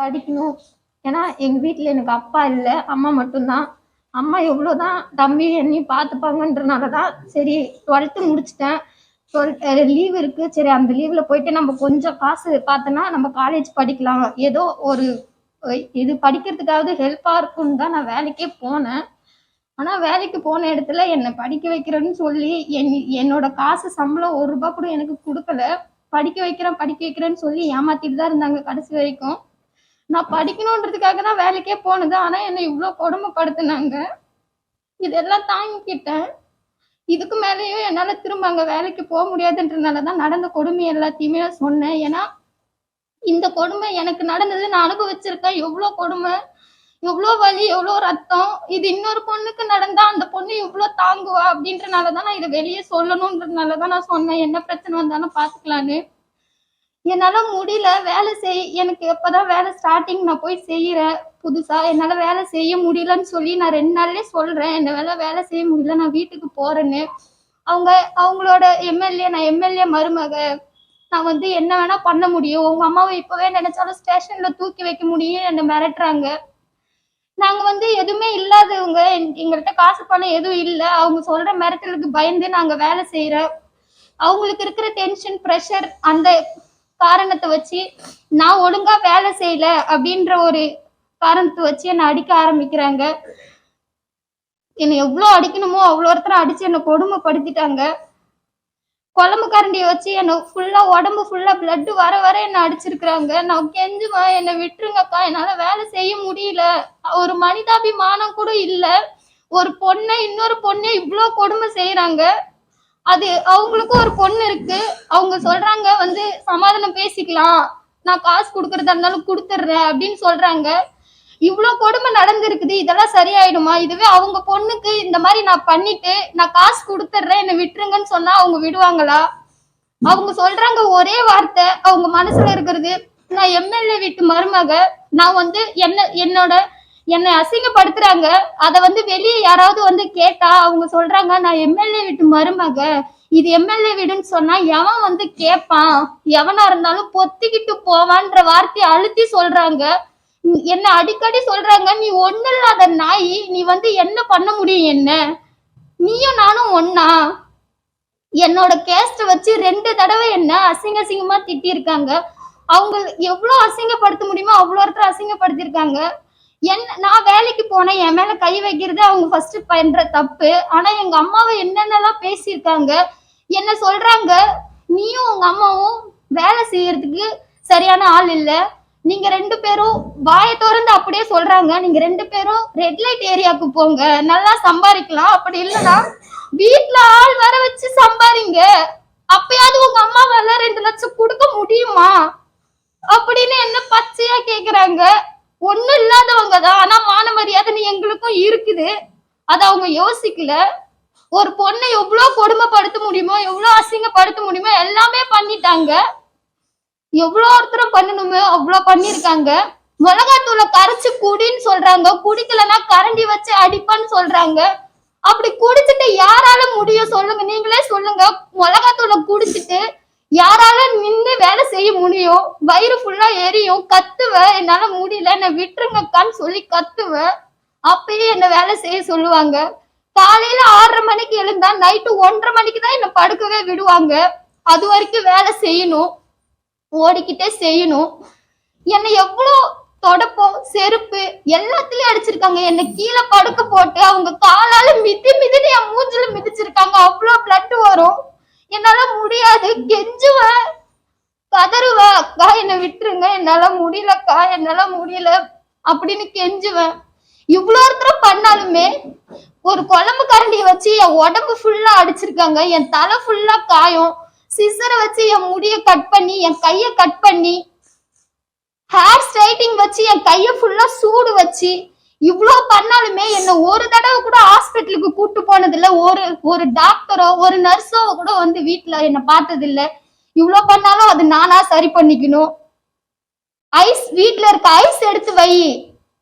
படிக்கணும். ஏன்னா எங்கள் வீட்டில் எனக்கு அப்பா இல்லை அம்மா மட்டும்தான். அம்மா எவ்வளோதான் தம்பி என்னையும் பார்த்துப்பாங்கன்றனால தான் சரி டுவெல்த்து முடிச்சிட்டேன். டுவெல் லீவ் இருக்குது சரி அந்த லீவில் போயிட்டு நம்ம கொஞ்சம் காசு பார்த்தோன்னா நம்ம காலேஜ் படிக்கலாம். ஏதோ ஒரு இது படிக்கிறதுக்காவது ஹெல்ப்பாக இருக்கும்னு தான் நான் வேலைக்கே போனேன். ஆனால் வேலைக்கு போன இடத்துல என்னை படிக்க வைக்கிறேன்னு சொல்லி என் என்னோட காசு சம்பளம் ஒரு ரூபா கூட எனக்கு கொடுக்கல. படிக்க வைக்கிறேன் படிக்க வைக்கிறேன்னு சொல்லி ஏமாத்திட்டு தான் இருந்தாங்க கடைசி வரைக்கும். நான் படிக்கணுன்றதுக்காக தான் வேலைக்கே போனது. ஆனால் என்னை இவ்வளோ கொடுமைப்படுத்தினாங்க. இதெல்லாம் தாங்கிக்கிட்டேன். இதுக்கு மேலேயும் என்னால் திரும்ப அங்கே வேலைக்கு போக முடியாதுன்றனால தான் நடந்த கொடுமை எல்லாத்தையுமே நான் சொன்னேன். ஏன்னா இந்த கொடுமை எனக்கு நடந்தது. நான் அனுபவிச்சிருக்கேன் எவ்வளோ கொடுமை எவ்வளோ வலி எவ்வளோ ரத்தம் இது இன்னொரு பொண்ணுக்கு நடந்தா அந்த பொண்ணு எவ்வளோ தாங்குவா அப்படின்றனால தான் நான் இதை வெளியே சொல்லணுன்றதுனால தான் நான் சொன்னேன். என்ன பிரச்சனை வந்தாலும் பார்த்துக்கலான்னு என்னால முடியல வேலை செய் எனக்கு எப்பதான் வேலை ஸ்டார்டிங் நான் போய் செய்யறேன் புதுசா என்னால வேலை செய்ய முடியலன்னு சொல்லி நான் ரெண்டு நாள்லயே சொல்றேன். என்னால வேலை வேலை செய்ய முடியல நான் வீட்டுக்கு போறேன்னு. அவங்க அவங்களோட எம்எல்ஏ நான் எம்எல்ஏ மருமக. நான் வந்து என்ன வேணா பண்ண முடியும். உங்க அம்மாவை இப்பவே நினைச்சாலும் ஸ்டேஷன்ல தூக்கி வைக்க முடியும் என்ன மிரட்டுறாங்க. நாங்க வந்து எதுவுமே இல்லாதவங்க. எங்கள்கிட்ட காசு பணம் எதுவும் இல்லை. அவங்க சொல்ற மிரட்டலுக்கு பயந்து நாங்க வேலை செய்யறோம் அவங்களுக்கு இருக்கிற டென்ஷன் ப்ரெஷர் அந்த காரணத்தை வச்சு நான் ஒழுங்கா வேலை செய்யல அப்படின்ற ஒரு காரணத்தை வச்சு என்னை அடிக்க ஆரம்பிக்கிறாங்க. என்னை எவ்வளோ அடிக்கணுமோ அவ்வளோ ஒருத்தரை அடிச்சு என்னை கொடுமைப்படுத்திட்டாங்க. குழம்பு கரண்டியை வச்சு என்னை ஃபுல்லா உடம்பு ஃபுல்லா பிளட் வர வர என்னை அடிச்சிருக்கிறாங்க. நான் கெஞ்சுவேன் என்னை விட்டுருங்கக்கா என்னால வேலை செய்ய முடியல. ஒரு மனிதாபிமானம் கூட இல்லை. ஒரு பொண்ணை இன்னொரு பொண்ணை இவ்வளோ கொடுமை செய்யறாங்க அது அவங்களுக்கும் ஒரு பொண்ணு இருக்கு. அவங்க சொல்றாங்க வந்து சமாதானம் பேசிக்கலாம். நான் காசு கொடுக்கறதா இருந்தாலும் கொடுத்துட்றேன் அப்படின்னு சொல்றாங்க. இவ்வளோ கொடுமை நடந்திருக்குது. இதெல்லாம் சரியாயிடுமா? இதுவே அவங்க பொண்ணுக்கு இந்த மாதிரி நான் பண்ணிட்டு நான் காசு கொடுத்துட்றேன் என்னை விட்டுருங்கன்னு சொன்னா அவங்க விடுவாங்களா? அவங்க சொல்றாங்க ஒரே வார்த்தை அவங்க மனசுல இருக்கிறது நான் எம்எல்ஏ வீட்டு மருமக. நான் வந்து என்ன என்னோட என்னை அசிங்கப்படுத்துறாங்க. அதை வந்து வெளியே யாராவது வந்து கேட்டா அவங்க சொல்றாங்க நான் எம்எல்ஏ வீட்டு மருமக. இது எம்எல்ஏ வீடுன்னு சொன்னா எவன் வந்து கேட்பான் எவனா இருந்தாலும் பொத்திக்கிட்டு போவான்ற வார்த்தையை அழுத்தி சொல்றாங்க. என்ன அடிக்கடி சொல்றாங்க நீ ஒண்ணு இல்லாத நாய். நீ வந்து என்ன பண்ண முடியும் என்ன? நீயும் நானும் ஒன்னா என்னோட கேஸ்ட வச்சு ரெண்டு தடவை என்ன அசிங்க அசிங்கமா திட்டிருக்காங்க அவங்க எவ்வளவு அசிங்கப்படுத்த முடியுமோ அவ்வளோ இடத்துல அசிங்கப்படுத்திருக்காங்க என்ன நான் வேலைக்கு போனேன் என் மேல கை வைக்கிறது அவங்க ஃபர்ஸ்ட் பண்ற தப்பு. ஆனா எங்க அம்மாவை என்னென்னலாம் பேசியிருக்காங்க என்ன சொல்றாங்க நீயும் உங்க அம்மாவும் வேலை செய்யறதுக்கு சரியான ஆள் இல்ல. நீங்க ரெண்டு பேரும் வாயை திறந்து அப்படியே சொல்றாங்க. நீங்க ரெண்டு பேரும் ரெட் லைட் ஏரியாவுக்கு போங்க. நல்லா சம்பாதிக்கலாம். அப்படி இல்லைன்னா வீட்டுல ஆள் வர வச்சு சம்பாதிங்க. அப்பயாவது உங்க அம்மாவால ரெண்டு லட்சம் கொடுக்க முடியுமா? அப்படின்னு என்ன பச்சையா கேக்குறாங்க. பொண்ணு இல்லாதவங்க தான் ஆனா மான மரியாதை எங்களுக்கும் இருக்குது. அத அவங்க யோசிக்கல. ஒரு பொண்ணை எவ்வளவு கொடுமைப்படுத்த முடியுமோ எவ்வளவு அசிங்கப்படுத்த முடியுமோ எல்லாமே பண்ணிட்டாங்க. எவ்வளவு ஒருத்தரும் பண்ணணுமோ அவ்வளவு பண்ணிருக்காங்க மிளகாத்தூளை கரைச்சு குடின்னு சொல்றாங்க. குடிக்கலன்னா கரண்டி வச்சு அடிப்பான்னு சொல்றாங்க. அப்படி குடிச்சிட்டு யாரால முடியும் சொல்லுங்க. நீங்களே சொல்லுங்க. மிளகாத்தூளை குடிச்சிட்டு யாரால நின்று வேலை செய்ய முடியும் வயிறு ஃபுல்லா எரியும் கத்துவேன் என்னால முடியல என்னை விட்டுருங்கக்கான்னு சொல்லி கத்துவேன் அப்பயே என்ன வேலை செய்ய சொல்லுவாங்க. காலையில ஆறரை மணிக்கு எழுந்தா நைட்டு ஒன்றரை மணிக்கு தான் என்ன படுக்கவே விடுவாங்க. அது வரைக்கும் வேலை செய்யணும். ஓடிக்கிட்டே செய்யணும். என்னை எவ்வளோ தொடப்பம் செருப்பு எல்லாத்துலயும் அடிச்சிருக்காங்க. என்னை கீழே படுக்க போட்டு அவங்க காலால மிதி மிதின்னு என் மூஞ்சில மிதிச்சிருக்காங்க. அவ்வளோ பிளட் வரும். என்னால முடியாது. கெஞ்சுவேன் கதறுவேன் அக்கா என்னை விட்டுருங்க. என்னால முடியலக்கா. என்னால முடியல. அப்படின்னு கெஞ்சுவேன் இவ்வளோ ஒருத்தரம் பண்ணாலுமே ஒரு குழம்பு கரண்டியை வச்சு என் உடம்பு ஃபுல்லா அடிச்சிருக்காங்க. என் தலை ஃபுல்லா காயம். சிசரை வச்சு என் முடிய கட் பண்ணி என் கைய கட் பண்ணி ஹேர் ஸ்ட்ரைட்டிங் வச்சு என் கைய ஃபுல்லா சூடு வச்சு இவ்வளோ பண்ணாலுமே என்ன ஒரு தடவை கூட ஹாஸ்பிட்டலுக்கு கூட்டு போனதில்ல. ஒரு ஒரு டாக்டரோ ஒரு நர்ஸோ கூட வந்து வீட்டுல என்ன பார்த்ததில்ல. இவ்வளோ பண்ணாலும் அது நானா சரி பண்ணிக்கணும். ஐஸ் வீட்டுல இருக்க ஐஸ் எடுத்து வை.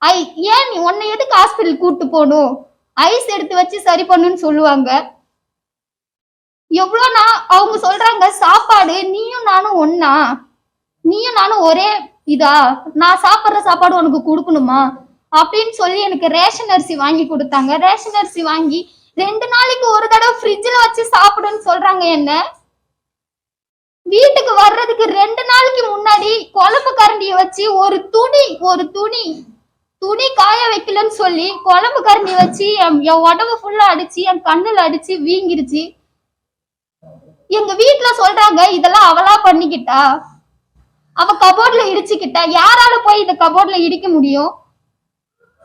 ஐ ஏன் நீ உன்னை எதுக்கு ஹாஸ்பிட்டல் கூட்டு போகணும்? ஐஸ் எடுத்து வச்சு சரி பண்ணுன்னு சொல்லுவாங்க. எவ்வளோ நான் அவங்க சொல்றாங்க சாப்பாடு நீயும் நானும் ஒன்னா நீயும் நானும் ஒரே இதா. நான் சாப்பிட்ற சாப்பாடு உனக்கு கொடுக்கணுமா? அப்படின்னு சொல்லி எனக்கு ரேஷன் அரிசி வாங்கி கொடுத்தாங்க. ரேஷன் அரிசி வாங்கி ரெண்டு நாளைக்கு ஒரு தடவை ஃப்ரிட்ஜில் வச்சு சாப்பிடுன்னு சொல்றாங்க என்ன? வீட்டுக்கு வர்றதுக்கு ரெண்டு நாளைக்கு முன்னாடி குழம்பு கரண்டியை வச்சு ஒரு துணி ஒரு துணி துணி காய வைக்கலன்னு சொல்லி குழம்பு கரண்டி வச்சு என் என் உடம்பு ஃபுல்லா அடிச்சு என் கண்ணுல அடிச்சு வீங்கிருச்சு. எங்க வீட்டுல சொல்றாங்க இதெல்லாம் அவளா பண்ணிக்கிட்டா? அவ கபோர்ட்ல இடிச்சுக்கிட்டா. யாரால போய் இந்த கபோர்ட்ல இடிக்க முடியும்?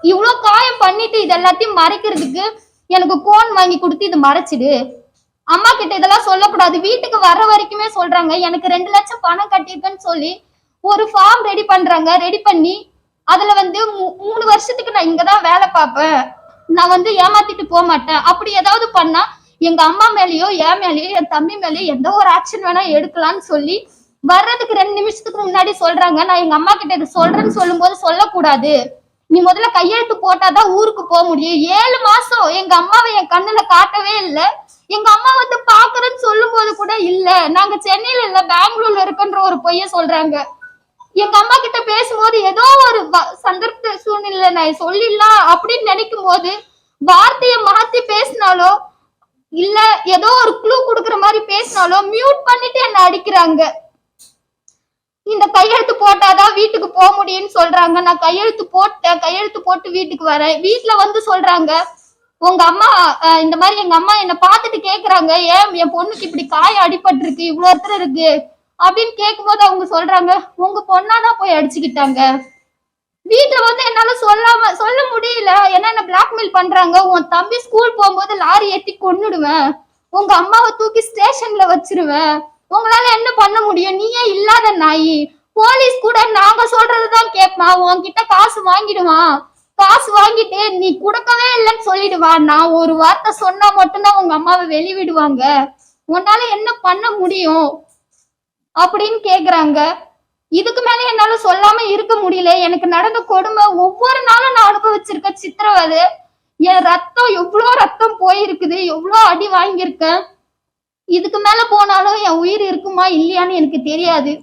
இவ்வளோ காயம் பண்ணிட்டு இது எல்லாத்தையும் மறைக்கிறதுக்கு எனக்கு கோன் வாங்கி கொடுத்து இது மறைச்சிடு. அம்மா கிட்ட இதெல்லாம் சொல்லக்கூடாது. வீட்டுக்கு வர்ற வரைக்குமே சொல்றாங்க. எனக்கு ரெண்டு லட்சம் பணம் கட்டியிருக்கேன்னு சொல்லி ஒரு ஃபார்ம் ரெடி பண்றாங்க. ரெடி பண்ணி அதுல வந்து மூ- மூணு வருஷத்துக்கு நான் இங்கதான் வேலை பார்ப்பேன். நான் வந்து ஏமாத்திட்டு போக மாட்டேன். அப்படி ஏதாவது பண்ணா எங்க அம்மா மேலேயோ என் மேலேயோ என் தம்பி மேலேயோ எந்த ஒரு ஆக்ஷன் வேணா எடுக்கலாம்னு சொல்லி வர்றதுக்கு ரெண்டு நிமிஷத்துக்கு முன்னாடி சொல்றாங்க. நான் எங்க அம்மா கிட்ட இது சொல்றேன்னு சொல்லும்போது சொல்லக்கூடாது. நீ முதல்ல கையெழுத்து போட்டாதான் ஊருக்கு போக முடியும். ஏழு மாசம் எங்க அம்மாவை என் கண்ணுல காட்டவே இல்லை. எங்க அம்மா வந்து பாக்குறேன்னு சொல்லும் போது கூட இல்ல. நாங்க சென்னையில இல்ல பெங்களூர்ல இருக்குன்ற ஒரு பொய்ய சொல்றாங்க. எங்க அம்மா கிட்ட பேசும்போது ஏதோ ஒரு வ- சந்தர்ப்ப சூழ்நிலை நான் சொல்லிடலாம் அப்படின்னு நினைக்கும் போது வார்த்தையை மாத்தி பேசினாலோ இல்ல ஏதோ ஒரு க்ளூ குடுக்கற மாதிரி பேசினாலோ மியூட் பண்ணிட்டு என்ன அடிக்கிறாங்க. இந்த கையெழுத்து போட்டாதான் வீட்டுக்கு போக முடியும்னு சொல்றாங்க. நான் கையெழுத்து போட்டேன். கையெழுத்து போட்டு வீட்டுக்கு வரேன். வீட்டுல வந்து சொல்றாங்க உங்க அம்மா இந்த மாதிரி எங்க அம்மா என்ன பார்த்துட்டு கேக்குறாங்க. ஏன் என் பொண்ணுக்கு இப்படி காயம் அடிபட்டு இருக்கு இவ்வளவு ஒருத்தர் இருக்கு. அப்படின்னு கேட்கும்போது அவங்க சொல்றாங்க உங்க பொண்ணாதான் போய் அடிச்சுக்கிட்டாங்க. வீட்டுல வந்து என்னால சொல்லாம சொல்ல முடியல. ஏன்னா என்ன பிளாக்மெயில் பண்றாங்க. உன் தம்பி ஸ்கூல் போகும்போது லாரி ஏத்தி கொன்னுடுவேன். உங்க அம்மாவை தூக்கி ஸ்டேஷன்ல வச்சிருவேன். உங்களால என்ன பண்ண முடியும்? நீயே இல்லாத நாயி. போலீஸ் கூட நாங்க சொல்றதுதான் கேட்பான் உன்கிட்ட காசு வாங்கிடுவான் காசு வாங்கிட்டு நீ கொடுக்கவே இல்லைன்னு சொல்லிடுவான் நான் ஒரு வார்த்தை சொன்னா மட்டும்தான் உங்க அம்மாவை வெளிவிடுவாங்க. உன்னால என்ன பண்ண முடியும்? அப்படின்னு கேக்குறாங்க. இதுக்கு மேல என்னால சொல்லாம இருக்க முடியல. எனக்கு நடந்த கொடுமை ஒவ்வொரு நாளும் நான் அனுபவிச்சிருக்க சித்திரவதை என் ரத்தம் எவ்வளோ ரத்தம் போயிருக்குது? எவ்வளோ அடி வாங்கியிருக்கேன்? இதுக்கு மேல போனாலும் என் உயிர் இருக்குமா இல்லையான்னு எனக்கு தெரியாது.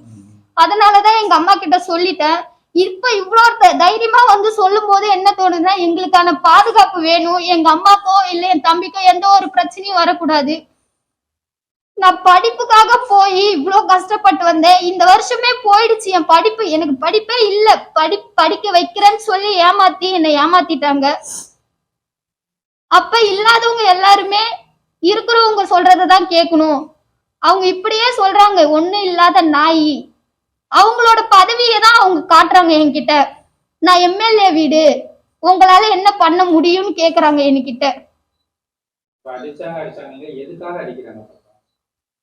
அதனாலதான் எங்க அம்மா கிட்ட சொல்லிட்டேன். இப்ப இவ்வளோ த- தைரியமா வந்து சொல்லும் போது என்ன தோணுதுன்னா எங்களுக்கான பாதுகாப்பு வேணும். எங்க அம்மாக்கோ இல்ல என் தம்பிக்கோ எந்த ஒரு பிரச்சனையும் வரக்கூடாது. நான் படிப்புக்காக போய் இவ்வளோ கஷ்டப்பட்டு வந்தேன். இந்த வருஷமே போயிடுச்சு. என் படிப்பு எனக்கு படிப்பே இல்ல. படி படிக்க வைக்கிறேன்னு சொல்லி ஏமாத்தி என்னை ஏமாத்திட்டாங்க. அப்ப இல்லாதவங்க எல்லாருமே இருக்கிறவங்க சொல்றதை தான் கேட்கணும். அவங்க இப்படியே சொல்றாங்க. ஒண்ணு இல்லாத நாய். அவங்களோட பதவியை தான் அவங்க காட்டுறாங்க என்கிட்ட. நான் எம்எல்ஏ வீடு. உங்களால என்ன பண்ண முடியும்னு கேக்குறாங்க என்கிட்ட.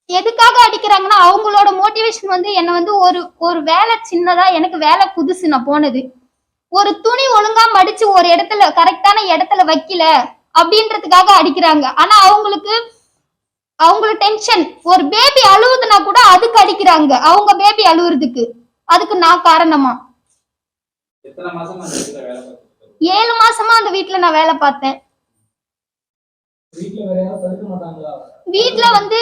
எதுக்காக அடிக்கிறாங்கன்னா அவங்களோட மோட்டிவேஷன் வந்து என்ன வந்து ஒரு ஒரு வேலை சின்னதா எனக்கு வேலை புதுசு நான் போனது. ஒரு துணி ஒழுங்கா மடிச்சு ஒரு இடத்துல கரெக்டான இடத்துல வைக்கல அப்படின்றதுக்காக அடிக்கிறாங்க. ஆனா அவங்களுக்கு அவங்களோட டென்ஷன் ஒரு பேபி அழுவுதுன்னா கூட அதுக்கு அடிக்கிறாங்க. அவங்க பேபி அழுவுறதுக்கு. அதுக்கு நான் காரணமா? ஏழு மாசமா அந்த வீட்ல நான் வேலை பார்த்தேன். வீட்ல வந்து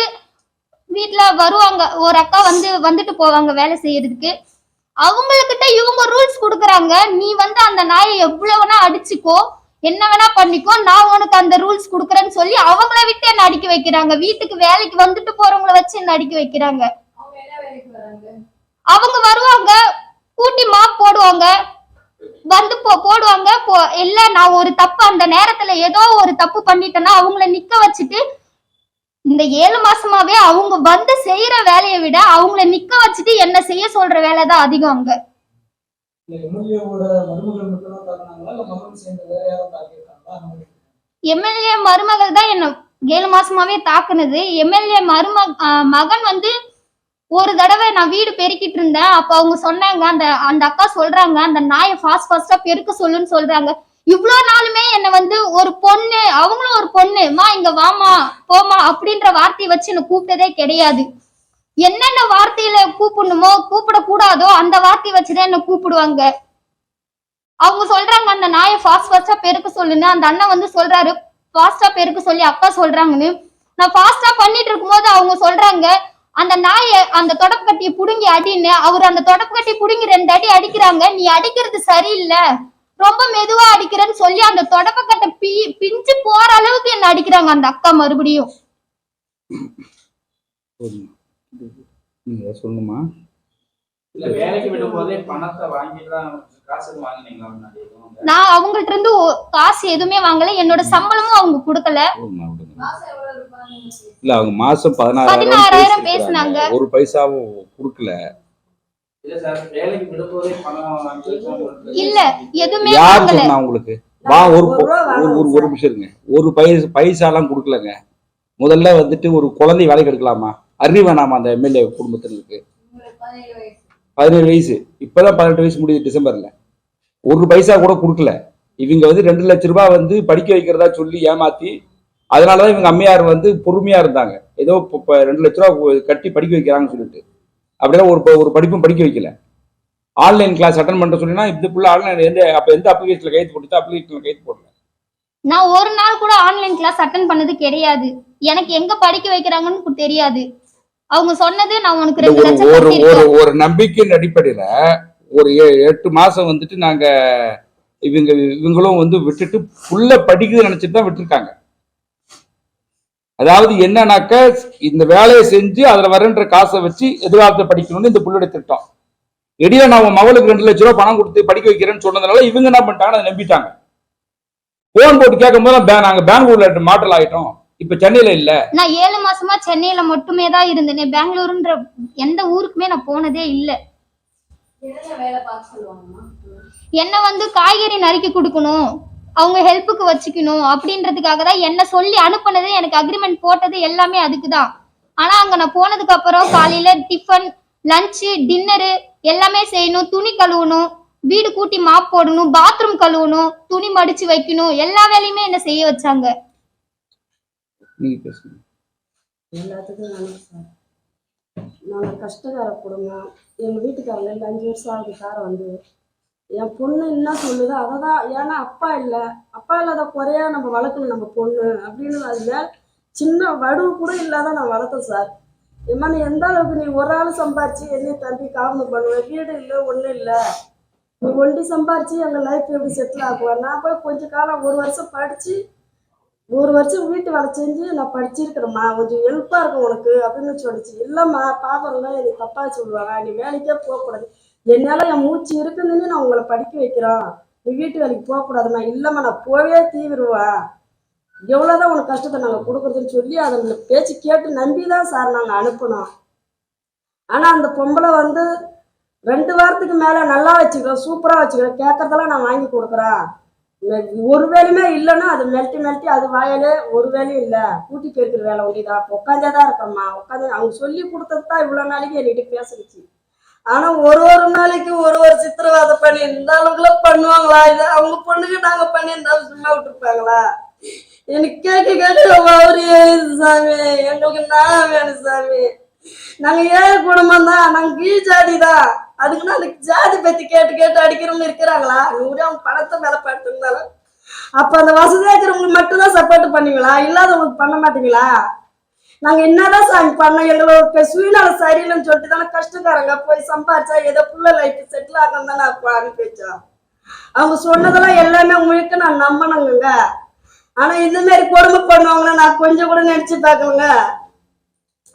வீட்ல வருவாங்க. ஒரு அக்கா வந்து வந்துட்டு போவாங்க வேலை செய்யறதுக்கு. அவங்கக்கிட்ட இவங்க ரூல்ஸ் கொடுக்குறாங்க. நீ வந்து அந்த நாயை எவ்வளவு வேணா அடிச்சுக்கோ. என்ன வேணா பண்ணிக்கோ நான் உனக்கு அந்த ரூல்ஸ் கொடுக்குறேன்னு சொல்லி அவங்கள விட்டு என்ன அடிக்க வைக்கிறாங்க. வீட்டுக்கு வேலைக்கு வந்துட்டு போறவங்கள வச்சு என்ன அடிக்க வைக்கிறாங்க. அவங்க வருவாங்க கூட்டி மாப் போடுவாங்க. வந்து போ போடுவாங்க போ இல்ல நான் ஒரு தப்பு அந்த நேரத்துல ஏதோ ஒரு தப்பு பண்ணிட்டேன்னா அவங்கள நிக்க வச்சுட்டு இந்த ஏழு மாசமாவே அவங்க வந்து செய்யற வேலையை விட அவங்கள நிக்க வச்சுட்டு என்ன செய்ய சொல்ற வேலை தான் அதிகம் அங்க. தாக்குனாங்களா இல்ல சேர்ந்து வேற யாரும் தாக்கியிருக்காங்களா? எம்எல்ஏ மருமகள் தான் என்ன ஏழு மாசமாவே தாக்குனது. எம்எல்ஏ மரும மகன் வந்து ஒரு தடவை நான் வீடு பெருக்கிட்டு இருந்தேன். அப்ப அவங்க சொன்னாங்க அந்த அந்த அக்கா சொல்றாங்க அந்த நாயை ஃபாஸ்ட் ஃபாஸ்டா பெருக்க சொல்லுன்னு சொல்றாங்க. இவ்வளோ நாளுமே என்ன வந்து ஒரு பொண்ணு அவங்களும் ஒரு பொண்ணு மா இங்க வாமா போமா அப்படின்ற வார்த்தையை வச்சு என்ன கூப்பிட்டதே கிடையாது. என்னென்ன வார்த்தையில கூப்பிடணுமோ கூப்பிடக்கூடாதோ அந்த வார்த்தையை வச்சுதான் என்ன கூப்பிடுவாங்க. அவங்க சொல்றாங்க அந்த நாயை ஃபாஸ்ட் ஃபாஸ்டா பெருக்க சொல்லுன்னு. அந்த அண்ணன் வந்து சொல்றாரு ஃபாஸ்டா பெருக்க சொல்லி அக்கா சொல்றாங்கன்னு. நான் ஃபாஸ்டா பண்ணிட்டு இருக்கும்போது அவங்க சொல்றாங்க அந்த நாயை அந்த தொடப்பு கட்டியை புடுங்கி அடின்னு. அவர் அந்த தொடப்பு கட்டி புடுங்கி ரெண்டு அடி அடிக்கிறாங்க. நீ அடிக்கிறது சரியில்லை. ரொம்ப மெதுவா அடிக்கிறேன்னு சொல்லி அந்த தொடப்பக்கட்டை பி பிஞ்சு போற அளவுக்கு என்ன அடிக்கிறாங்க அந்த அக்கா மறுபடியும். நீங்க சொல்லணுமா? வேலைக்கு விடும் போதே பணத்தை வாங்கிட்டு நான் அவங்கள்ட்ட இருந்து காசு எதுவுமே வாங்கல. என்னோட சம்பளமும் அவங்க கொடுக்கல. இல்ல அவங்க மாசம் பதினாறாயிரம். பேசுனாங்க. ஒரு பைசாவும் கொடுக்கல. இல்ல எதுவுமே யார் சொன்னா உங்களுக்கு? வா ஒரு ஒரு ஒரு ஒரு நிமிஷம் இருங்க. ஒரு பைசா பைசாலாம் கொடுக்கலங்க. முதல்ல வந்துட்டு ஒரு குழந்தை வேலைக்கு எடுக்கலாமா? அறிவு வேணாமா அந்த எம்எல்ஏ குடும்பத்தினருக்கு? பதினேழு வயசு. இப்பதான் பதினெட்டு வயசு முடியுது டிசம்பர்ல. ஒரு பைசா கூட கொடுக்கல. இவங்க வந்து ரெண்டு லட்ச ரூபாய் வந்து படிக்க வைக்கிறதா சொல்லி ஏமாத்தி அதனாலதான் இவங்க அம்மையார் வந்து பொறுமையா இருந்தாங்க. ஏதோ இப்ப- ரெண்டு லட்ச ரூபா கட்டி படிக்க வைக்கிறாங்கன்னு சொல்லிட்டு. அப்படின்னா ஒரு ஒரு படிப்பும் படிக்க வைக்கல. ஆன்லைன் கிளாஸ் அட்டன் பண்ண சொன்னா இந்த புள்ள ஆன்லைன் எந்த அப்ப எந்த அப்ளிகேஷன்ல கைத்து போட்டு அப்ளிகேஷன்ல கைத்து போடல. நான் ஒரு நாள் கூட ஆன்லைன் கிளாஸ் அட்டன் பண்ணது கிடையாது. எனக்கு எங்க படிக்க வைக்கிறாங்கன்னு தெரியாது. அவங்க சொன்னது நான் உனக்கு ரெண்டு ஒரு லட்சம் ஒரு நம்பிக்கையின் அடிப்படையில ஒரு எ- எட்டு மாதம் வந்துட்டு நாங்கள் இவங்க இவங்களும் வந்து விட்டுட்டு புள்ள படிக்குதுன்னு நினச்சிட்டு தான் விட்டுருக்காங்க. அதாவது என்னன்னாக்க இந்த வேலையை செஞ்சு அதில் வரன்ற காசை வச்சு எதிர்காலத்தை படிக்கணும்னு இந்த புள்ளுடைய திட்டம். இடையில நான் உன் மகளுக்கு ரெண்டு லட்ச ரூபா பணம் கொடுத்து படிக்க வைக்கிறேன்னு சொன்னதுனால இவங்க என்ன பண்ணிட்டாங்க? அதை நம்பிட்டாங்க. போன் போட்டு கேட்கும் போது பே- நாங்கள் பெங்களூர்ல மாற்றல் ஆகிட்டோம் இப்ப சென்னையில இல்ல. நான் ஏழு மாசமா சென்னையில மட்டுமே தான் இருந்தேனே. பெங்களூருன்ற எந்த ஊருக்குமே நான் போனதே இல்லை. என்ன வந்து காய்கறி நறுக்கி கொடுக்கணும் அவங்க ஹெல்ப்புக்கு வச்சுக்கணும் அப்படின்றதுக்காக தான் என்ன சொல்லி அனுப்புனது எனக்கு அக்ரிமெண்ட் போட்டது எல்லாமே அதுக்கு தான் ஆனா அங்க நான் போனதுக்கு அப்புறம் காலையில டிஃபன் லஞ்சு டின்னரு எல்லாமே செய்யணும் துணி கழுவணும் வீடு கூட்டி மாப் போடணும் பாத்ரூம் கழுவணும் துணி மடிச்சு வைக்கணும் எல்லா வேலையுமே என்ன செய்ய வச்சாங்க. எல்லாத்துக்கும் நாங்கள் கஷ்டக்கார குடும்பம். எங்கள் வீட்டுக்காரங்க இல்லை அஞ்சு வருஷம் ஆகுது காரை வந்து. என் பொண்ணு என்ன சொல்லுதோ? அதை தான் ஏன்னா அப்பா இல்லை. அப்பா இல்லாத குறையா நம்ம வளர்க்கணும் நம்ம பொண்ணு அப்படின்னு அதில் சின்ன வடுவு கூட இல்லாத நான் வளர்த்தேன் சார். ஏம்மா நீ எந்த அளவுக்கு நீ ஒரு ஆள் சம்பாரிச்சு என்னையும் தம்பி காரணம் பண்ணுவேன் வீடு இல்லை ஒன்றும் இல்லை. நீ ஒண்டி சம்பாரிச்சு எங்கள் லைஃப் எப்படி செட்டில் ஆகுவேன் நான் போய் கொஞ்ச காலம் ஒரு வருஷம் படித்து ஒரு வருஷம் வீட்டு வேலை செஞ்சு நான் படிச்சிருக்கிறேம்மா கொஞ்சம் ஹெல்ப்பாக இருக்கும் உனக்கு அப்படின்னு சொல்லிச்சு. இல்லைம்மா பாக்குறவங்க என்னை தப்பாக சொல்லுவாங்க. நீ வேலைக்கே போகக்கூடாது. என்னால் என் மூச்சு இருக்குதுன்னு நான் உங்களை படிக்க வைக்கிறோம் நீ வீட்டு வேலைக்கு போகக்கூடாதும்மா. இல்லைம்மா நான் போவே தீவிருவேன். எவ்வளோதான் உனக்கு கஷ்டத்தை நாங்கள் கொடுக்குறதுன்னு சொல்லி அதை பேச்சு கேட்டு நம்பி தான் சார் நாங்கள் அனுப்பினோம். ஆனால் அந்த பொம்பளை வந்து ரெண்டு வாரத்துக்கு மேலே நல்லா வச்சுக்கிறோம் சூப்பராக வச்சுக்கிறோம் கேட்கறதெல்லாம் நான் வாங்கி கொடுக்குறேன். ஒரு வேலையுமே இல்லைன்னா அது மெல்ட்டி மெல்ட்டி அது வாயிலே ஒரு வேலையும் இல்லை. கூட்டி பெருக்கிற வேலை ஒண்டிதான் உட்காந்தே தான் இருக்கம்மா உட்காந்து அவங்க சொல்லி கொடுத்தது தான் இவ்வளோ நாளைக்கு என்கிட்ட பேசுனுச்சு. ஆனால் ஒரு ஒரு நாளைக்கு ஒரு ஒரு சித்திரவாதம் பண்ணி இந்த அளவுக்குலாம் பண்ணுவாங்களா? இது அவங்க பொண்ணுக்கு நாங்கள் பண்ணியிருந்தாலும் சும்மா விட்டுருப்பாங்களா? எனக்கு கேட்க கேட்டு அவரு சாமி? எங்களுக்கு நான் வேணும் சாமி. நாங்கள் ஏழை குடும்பம் தான்? நாங்கள் கீழ் ஜாதி தான் அதுக்குன்னு அந்த ஜாதி பத்தி கேட்டு கேட்டு அடிக்கிறவங்க இருக்கிறாங்களா? நூறு அவங்க பணத்தை மேல படுத்துருந்தாலும் அப்ப அந்த வசதியா இருக்கிறவங்களுக்கு மட்டும்தான் சப்போர்ட் பண்ணுவீங்களா? இல்லாதவங்களுக்கு பண்ண மாட்டீங்களா? நாங்க என்னதான் சாமி பண்ணோம் எங்களோட சுயநலம் சரியில்லைன்னு சொல்லிட்டு தானே கஷ்டக்காரங்க போய் சம்பாரிச்சா ஏதோ புள்ள லைஃப் செட்டில் ஆகணும் தானே அனுப்பி வச்சோம் அவங்க சொன்னதெல்லாம் எல்லாமே முழுக்க நான் நம்பணுங்க. ஆனா இந்த மாதிரி கொடுமை பண்ணுவாங்கன்னா நான் கொஞ்சம் கூட நினைச்சு பார்க்கலங்க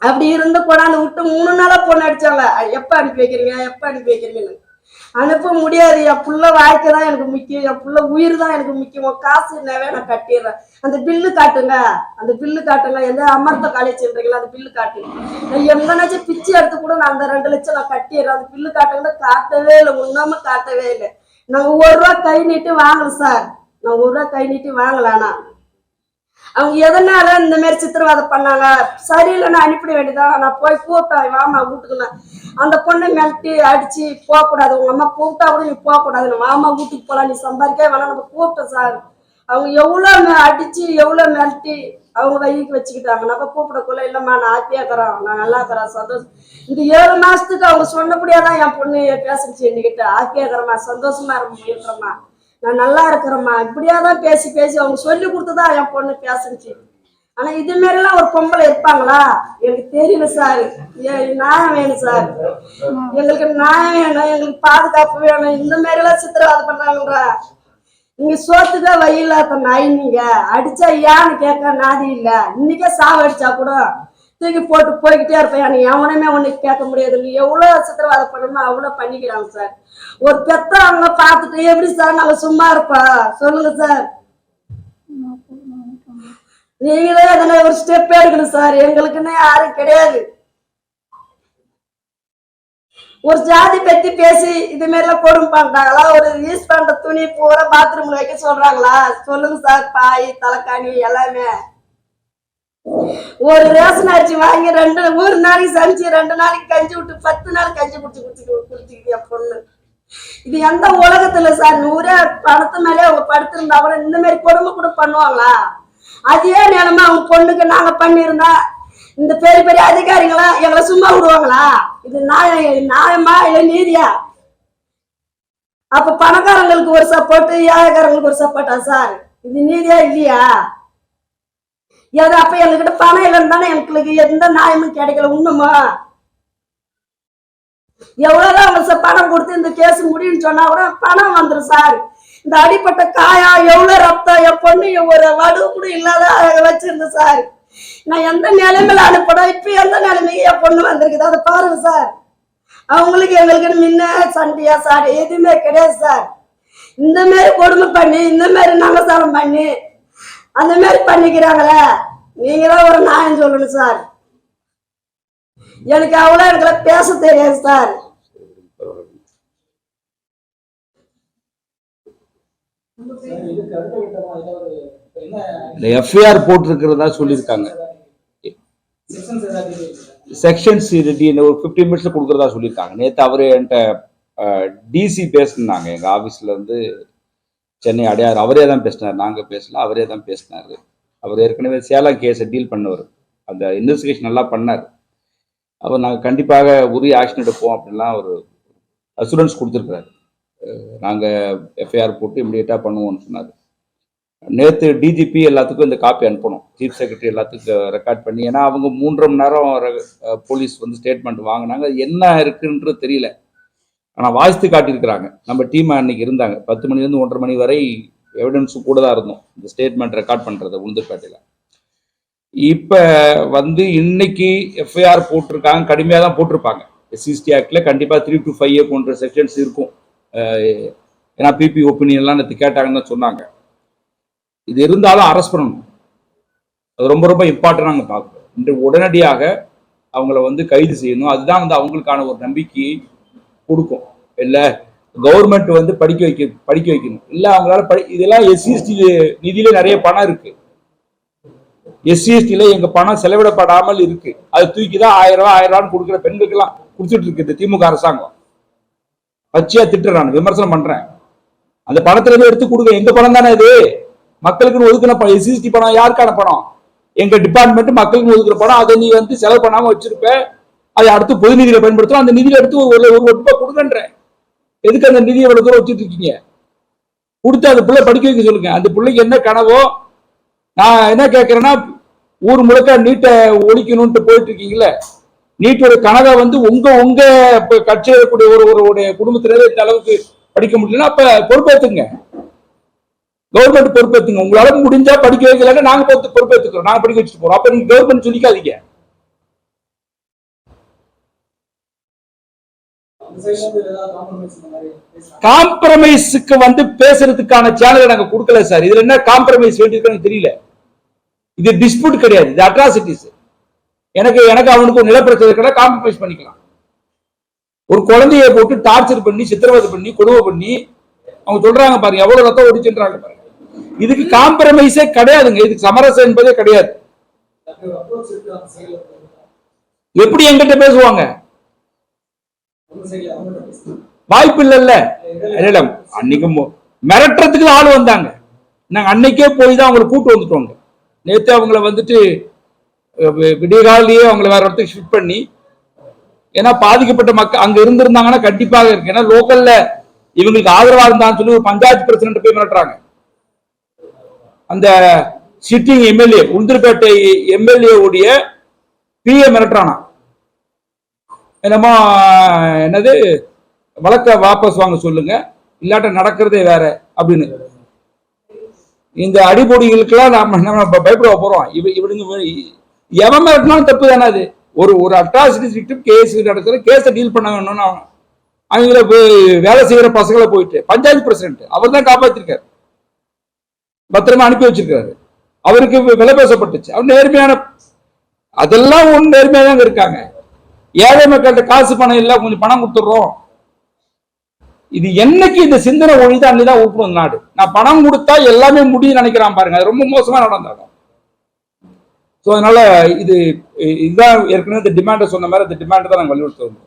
அப்படி இருந்து கொண்டாந்து விட்டு மூணு நாளா பொண்ணு அடிச்சாங்க. எப்ப அனுப்பி வைக்கிறீங்க? எப்ப அனுப்பி வைக்கிறீங்கன்னு. அனுப்ப முடியாது. என் புள்ள வாழ்க்கை தான் எனக்கு முக்கியம். என் புள்ள உயிர் தான் எனக்கு முக்கியம். காசு என்னவே நான் கட்டிடுறேன். அந்த பில்லு காட்டுங்க. அந்த பில்லு காட்டுங்க. எந்த அமர்த்த காலேஜ்ன்றீங்களா அந்த பில்லு காட்டுங்க. நான் எங்கனாச்சும் பிச்சை எடுத்து கூட நான் அந்த ரெண்டு லட்சம் நான் கட்டிடுறேன். அந்த பில்லு காட்டுங்கன்னா காட்டவே இல்லை. உண்ணாம காட்டவே இல்லை. நாங்க ஒரு ரூபா கை நீட்டி வாங்கல சார். நான் ஒரு ரூபா கை நீட்டி வாங்கல ஆனா. அவங்க எதனால இந்த மாதிரி சித்திரவதை பண்ணாங்க? சரியில்லைன்னு அனுப்பிட வேண்டியதான் நான் போய் கூப்பிட்டேன் வாமா வீட்டுக்கு நான் அந்த பொண்ணை மிரட்டி அடிச்சு போகக்கூடாது. உங்க அம்மா கூப்பிட்டா கூட நீ போகக்கூடாது. வாமா வீட்டுக்கு போகலாம் நீ சம்பாதிக்க வேணாம் நம்ம கூப்பிட்டோம் சார். அவங்க எவ்வளோ அடிச்சு எவ்வளோ மிரட்டி அவங்க வயிக்கு வச்சுக்கிட்டாங்க. நம்ம கூப்பிடக்குள்ள இல்லைம்மா நான் ஹாப்பியாக இருக்கிறோம் நான் நல்லா இருக்கிறேன் சந்தோஷம் இந்த ஏழு மாசத்துக்கு அவங்க சொன்னபடியாதான் என் பொண்ணு பேசிச்சு என்கிட்ட. ஹாப்பியாக இருக்கிறம்மா சந்தோஷமா இருக்க இருக்கிறம்மா நான் நல்லா இருக்கிறேம்மா. இப்படியா தான் பேசி பேசி அவங்க சொல்லி கொடுத்துதான் என் பொண்ணு பேசுனுச்சு. ஆனா இது மாதிரிலாம் ஒரு பொம்பளை இருப்பாங்களா? எனக்கு தெரியல சார். ஏ- நியாயம் வேணும் சார். எங்களுக்கு நியாயம் வேணும். எங்களுக்கு பாதுகாப்பு வேணும். இந்த மாதிரிலாம் சித்திரவாதம் சித்திரவதை நீங்க சோத்துக்கா வயியில்லாத நாய் நீங்க. அடிச்சா ஏன்னு கேட்க நாதி இல்ல. இன்னைக்கே சாவு அடிச்சா கூட தூக்கி போட்டு போய்கிட்டே இருப்பேன். எனக்கு எவனுமே ஒண்ணு கேட்க முடியாது. நீ எவ்வளவு சித்திரவாதம் பண்ணணுமோ அவ்வளவு பண்ணிக்கிறாங்க சார். ஒரு பெத்தவங்க பார்த்துட்டு எப்படி சார்? நாங்க சும்மா இருப்பா. சொல்லுங்க சார். நீங்களே அதுல ஒரு ஸ்டெப் எடுக்கணும் சார். எங்களுக்குன்னு யாரும் கிடையாது. ஒரு ஜாதி பத்தி பேசி இது மாதிரி எல்லாம் கொடுமை பண்றாங்களா ஒரு யூஸ் பண்ற துணி பூரா பாத்ரூம்ல வைக்க சொல்றாங்களா? சொல்லுங்க சார். பாய் தலைக்காணி எல்லாமே. ஒரு ரேஷன் அரிசி வாங்கி ரெண்டு ஒரு நாளைக்கு சமைச்சு ரெண்டு நாளைக்கு கஞ்சி விட்டு பத்து நாள் கஞ்சி குடிச்சு குடிச்சு குடிச்சுக்கிட்டு என் பொண்ணு. இது எந்த உலகத்துல சார்? நூறே படத்து மேலே அவங்க படுத்திருந்தா கூட இந்த மாதிரி கொடுமை கூட பண்ணுவாங்களா? அதே நிலைமை அவங்க பொண்ணுக்கு நாங்க பண்ணியிருந்தா இந்த பெரிய பெரிய அதிகாரிங்களா எங்களை சும்மா விடுவாங்களா? இது நியாய நியாயமா? இல்ல நீதியா? அப்ப பணக்காரங்களுக்கு ஒரு சப்போர்ட் ஏழைக்காரங்களுக்கு ஒரு சப்போர்ட்டா சார்? இது நீதியா இல்லையா? ஏதோ அப்ப எங்ககிட்ட பணம் இல்லைன்னு தானே எங்களுக்கு எந்த நியாயமும் கிடைக்கல உண்ணுமா எவ்வளோதான் அவங்க சார் பணம் கொடுத்து இந்த கேஸ் முடியும்னு சொன்னா கூட பணம் வந்துடும் சார் இந்த அடிப்பட்ட காயா எவ்வளோ ரத்தம் என் பொண்ணு ஒரு வடு கூட இல்லாத வச்சிருந்தேன் சார் நான் எந்த நிலைமையில அனுப்பணும் இப்போ எந்த நிலைமைக்கு என் பொண்ணு வந்திருக்குது? அதை பாருங்க சார் அவங்களுக்கு எங்களுக்கு முன்ன சண்டையா சார் எதுவுமே கிடையாது சார் இந்த மாதிரி கொடுமை பண்ணி இந்த மாதிரி நமசாரம் பண்ணி அந்த மாதிரி பண்ணிக்கிறாங்களே. நீங்க தான் ஒரு நியாயம் சொல்லணும் சார் எனக்கு அவ்வளோ எனக்கு பேச தெரியாது சார் இல்லை எஃப்ஐஆர் போட்டிருக்கிறதா சொல்லியிருக்காங்க. செக்ஷன்ஸ் ஏதாவது ஒரு ஃபிஃப்டீன் மினிட்ஸில் கொடுக்குறதா சொல்லியிருக்காங்க. நேற்று அவர் என்கிட்ட டிசி பேசினாங்க. எங்கள் ஆஃபீஸில் இருந்து சென்னை அடையார் அவரே தான் பேசினார். நாங்கள் பேசல அவரே தான் பேசினார். அவர் ஏற்கனவே சேலம் கேஸை டீல் பண்ணவர். அந்த இன்வெஸ்டிகேஷன் நல்லா பண்ணார். அவர் நாங்கள் கண்டிப்பாக உரிய ஆக்ஷன் எடுப்போம் அப்படின்லாம் ஒரு அசூரன்ஸ் கொடுத்துருக்குறாரு. நாங்கள் எஃப்ஐஆர் போட்டு இமிடியேட்டாக பண்ணுவோம்னு சொன்னார். நேற்று டிஜிபி எல்லாத்துக்கும் இந்த காப்பி அனுப்பணும். சீஃப் செக்ரட்டரி எல்லாத்துக்கும் ரெக்கார்ட் பண்ணி ஏன்னா அவங்க மூன்றரை மணி நேரம் போலீஸ் வந்து ஸ்டேட்மெண்ட் வாங்கினாங்க. என்ன இருக்குன்றது தெரியல. ஆனால் வாசித்து காட்டியிருக்கிறாங்க. நம்ம டீம் அன்னைக்கு இருந்தாங்க. பத்து மணிலேருந்து ஒன்றரை மணி வரை எவிடன்ஸும் கூட தான் இருந்தோம். இந்த ஸ்டேட்மெண்ட் ரெக்கார்ட் பண்ணுறது உளுந்தூர்பேட்டையில் இப்போ வந்து இன்னைக்கு எஃப்ஐஆர் போட்டிருக்காங்க. கடுமையாக தான் போட்டிருப்பாங்க எஸ்சிஎஸ்டி ஆக்டில் கண்டிப்பாக த்ரீ டு ஃபைவ் போன்ற செக்ஷன்ஸ் இருக்கும். ஏன்னா பிபி ஒப்பீனியன்லாம் நேற்று கேட்டாங்கன்னு தான் சொன்னாங்க. இது இருந்தாலும் அரெஸ்ட் பண்ணணும். அது ரொம்ப ரொம்ப இம்பார்ட்டன்ட் நாங்கள் பார்க்குறோம் இன்று உடனடியாக அவங்கள வந்து கைது செய்யணும். அதுதான் வந்து அவங்களுக்கான ஒரு நம்பிக்கையை கொடுக்கும். இல்லை கவர்மெண்ட் வந்து படிக்க வைக்க படிக்க வைக்கணும். இல்லை அவங்களால படி இதெல்லாம் எஸ்சிஎஸ்டி நிதியில நிறைய பணம் இருக்கு. எஸ்சிஎஸ்டியில் எங்க பணம் செலவிடப்படாமல் இருக்கு. அது தூக்கி தான் ஆயிரம் ரூபாய் ஆயிரம் ரூபான்னு கொடுக்குற பெண்களுக்கெல்லாம் கொடுத்துட்டு இருக்கு இந்த திமுக அரசாங்கம். பச்சையா திட்டுறேன் நான் விமர்சனம் பண்றேன். அந்த பணத்துல இருந்து எடுத்து கொடுங்க. எங்க பணம் தானே இது? மக்களுக்குன்னு ஒதுக்கின பணம். எஸ்சிஎஸ்டி பணம். யாருக்கான பணம்? எங்க டிபார்ட்மெண்ட் மக்களுக்கு ஒதுக்குற பணம். அதை நீ வந்து செலவு பண்ணாம வச்சிருப்ப. அதை அடுத்து பொது நிதியில பயன்படுத்தலாம். அந்த நிதியில எடுத்து ஒரு ஒரு ஒரு ரூபாய் கொடுங்கன்றேன். எதுக்கு அந்த நிதியை இவ்வளவு தூரம் வச்சுட்டு இருக்கீங்க? கொடுத்து அந்த பிள்ளை படிக்க வைக்க சொல்லுங்க. அந்த பிள்ளைக்கு என்ன கனவோ? நான் என்ன கேட்கறேன்னா ஊர் முழுக்க நீட்டை ஒழிக்கணும்ட்டு போயிட்டு இருக்கீங்களே நீட்டோட கனவை வந்து உங்க உங்க இப்ப கட்சியில் இருக்கக்கூடிய ஒரு ஒருவருடைய குடும்பத்தினரே இந்த அளவுக்கு படிக்க முடியலன்னா அப்ப பொறுப்பேத்துங்க. கவர்மெண்ட் பொறுப்பேத்துங்க. உங்களால முடிஞ்சா படிக்க வைக்கலன்னா நாங்க பொறுத்து பொறுப்பேத்துக்கிறோம். நாங்க படிக்க வச்சுட்டு போறோம். அப்ப நீங்க கவர்மெண்ட் சொல்லிக்காதீங்க. காம்ப்ரமைஸுக்கு வந்து பேசுறதுக்கான சேனலை நாங்க கொடுக்கல சார் இதுல என்ன காம்ப்ரமைஸ் வேண்டியிருக்குன்னு தெரியல. இது டிஸ்பியூட் கிடையாது. இது அட்ராசிட்டிஸ் எனக்கு எனக்கு அவனுக்கு ஒரு நிலப்பிரச்சனை இருக்கிற காம்ப்ரமைஸ் பண்ணிக்கலாம். ஒரு குழந்தையை போட்டு டார்ச்சர் பண்ணி சித்திரவதை பண்ணி கொடுமை பண்ணி அவங்க சொல்றாங்க பாருங்க எவ்வளவு ரத்தம் ஒடிச்சுன்றாங்க பாருங்க இதுக்கு காம்ப்ரமைஸே கிடையாதுங்க. இதுக்கு சமரசம் என்பதே கிடையாது. எப்படி எங்கிட்ட பேசுவாங்க? வாய்ப்பு இல்லைல்ல. இல்ல அன்னைக்கு மிரட்டுறதுக்கு ஆள் வந்தாங்க. நாங்க அன்னைக்கே போய் தான் அவங்களை கூட்டு வந்துட்டோங்க நேத்து அவங்கள வந்துட்டு அஹ், விடியகாலையே அவங்கள வேற இடத்துக்கு ஷிஃப்ட் பண்ணி ஏன்னா பாதிக்கப்பட்ட மக்கள் அங்க இருந்திருந்தாங்கன்னா கண்டிப்பாக இருக்கு. ஏன்னா லோக்கல்ல இவங்களுக்கு ஆதரவா இருந்தான்னு சொல்லி ஒரு பஞ்சாயத்து பிரசிடண்ட் போய் மிரட்டுறாங்க. அந்த சிட்டிங் எம்எல்ஏ உளுந்தூர்பேட்டை எம்எல்ஏ உடைய பிஏ மிரட்டுறானா. என்னமோ என்னது வழக்க வாபஸ் வாங்க சொல்லுங்க இல்லாட்ட நடக்கிறதே வேற அப்படின்னு. இந்த அடிபொடிகளுக்கெல்லாம் நாம நம்ம பயப்பட போறோம். இவ இவனுங்க எவன் மிரட்டினாலும் தப்பு தானே அது? ஒரு ஒரு அட்ராசிட்டி விக்டிம் கேஸ் நடக்கிற கேஸை டீல் பண்ண வேணும்னு அவங்கள போய் வேலை செய்யற பசங்களை போயிட்டு பஞ்சாயத்து பிரசிடென்ட் அவர் தான் காப்பாற்றிருக்காரு பத்திரமா அனுப்பி வச்சிருக்காரு. அவருக்கு விலை பேசப்பட்டுச்சு. அவர் நேர்மையான அதெல்லாம் ஒன்று நேர்மையாக தாங்க இருக்காங்க. ஏழை மக்கள்கிட்ட காசு பணம் இல்லை கொஞ்சம் பணம் கொடுத்துட்றோம். இது என்னைக்கு இந்த சிந்தனை ஒழிதான் அன்னைதான் உருப்படும் நாடு. நான் பணம் கொடுத்தா எல்லாமே முடியும் நினைக்கிறான் பாருங்க. அது ரொம்ப மோசமா நடந்தாங்க ஸோ அதனால இது இதுதான் ஏற்கனவே இந்த டிமாண்டை சொன்ன மாதிரி அந்த டிமாண்டை தான் நாங்கள் வலியுறுத்துவோம்